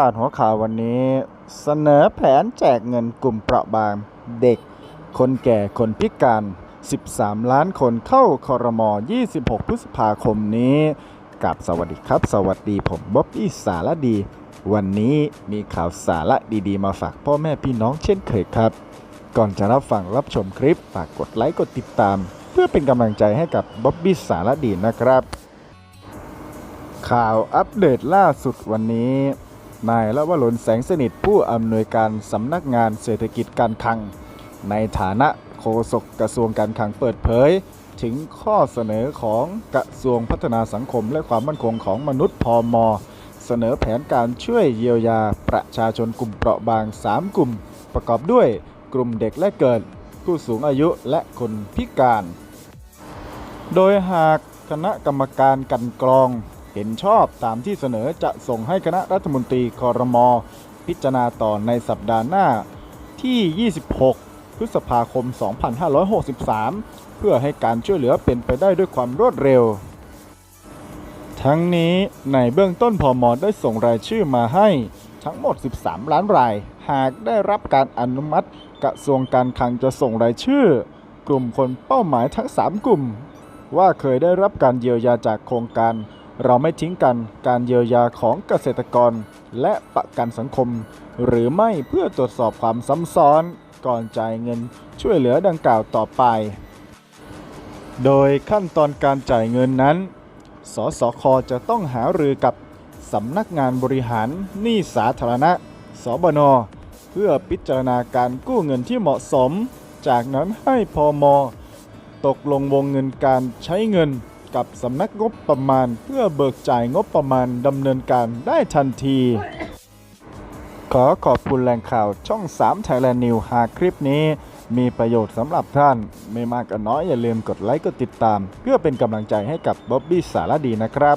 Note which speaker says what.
Speaker 1: าดหัวข่าววันนี้เสนอแผนแจกเงินกลุ่มเปราะบาง เด็ก คนแก่คนพิการ 13 ล้านคนเข้าคอรมอ26 พฤษภาคมนี้กับสวัสดีครับ สวัสดีผมบ๊อบบี้สารดี วันนี้มีข่าวสาระดีๆ มาฝากพ่อแม่พี่น้องเช่นเคยครับ ก่อนจะรับฟังรับชมคลิปฝากกดไลค์กดติดตาม เพื่อเป็นกำลังใจให้กับบ๊อบบี้สารดีนะครับ ข่าวอัปเดตล่าสุดวันนี้ นายละวรนแสงสนิทผู้อำนวยการสำนักงานเศรษฐกิจการคลัง ในฐานะโฆษกกระทรวงการคลังเปิดเผย ถึงข้อเสนอของกระทรวงพัฒนาสังคมและความมั่นคงของมนุษย์พอมเสนอแผนการช่วยเยียวยาประชาชนกลุ่มเปราะบาง 3 กลุ่ม ประกอบด้วยกลุ่มเด็กและเกิด ผู้สูงอายุและคนพิการ โดยหากคณะกรรมการกันกรอง ห็นชอบตามที่เสนอจะส่งให้คณะรัฐมนตรีคอรมอพิจารณาต่อในสัปดาห์หน้าที่ 26 พฤษภาคม 2563 เพื่อให้การช่วยเหลือเป็นไปได้ด้วยความรวดเร็ว ทั้งนี้ในเบื้องต้นพอมอได้ส่งรายชื่อมาให้ทั้งหมด 13 ล้านราย หากได้รับการอนุมัติกระทรวงการคลังจะส่งรายชื่อ กลุ่มคนเป้าหมายทั้ง 3 กลุ่ม ว่าเคยได้รับการเยียวยาจากโครงการ เราไม่ทิ้งกันการเยียวยาของเกษตรกร และประกันสังคม หรือไม่เพื่อตรวจสอบความซ้ำซ้อน ก่อนจ่ายเงินช่วยเหลือดังกล่าวต่อไป โดยขั้นตอนการจ่ายเงินนั้น สสคจะต้องหารือกับสำนักงานบริหารหนี้สาธารณะ สบน เพื่อพิจารณาการกู้เงินที่เหมาะสม จากนั้นให้พอมตกลงวงเงินการใช้เงิน กับสำนักงบประมาณ เพื่อเบิกจ่ายงบประมาณดำเนินการได้ทันที ขอขอบคุณแหล่งข่าวช่อง 3 Thailand News หากคลิปนี้มีประโยชน์สำหรับท่าน ไม่มากก็น้อยอย่าลืมกดไลค์กดติดตาม เพื่อเป็นกำลังใจให้กับบ๊อบบี้สารดีนะครับ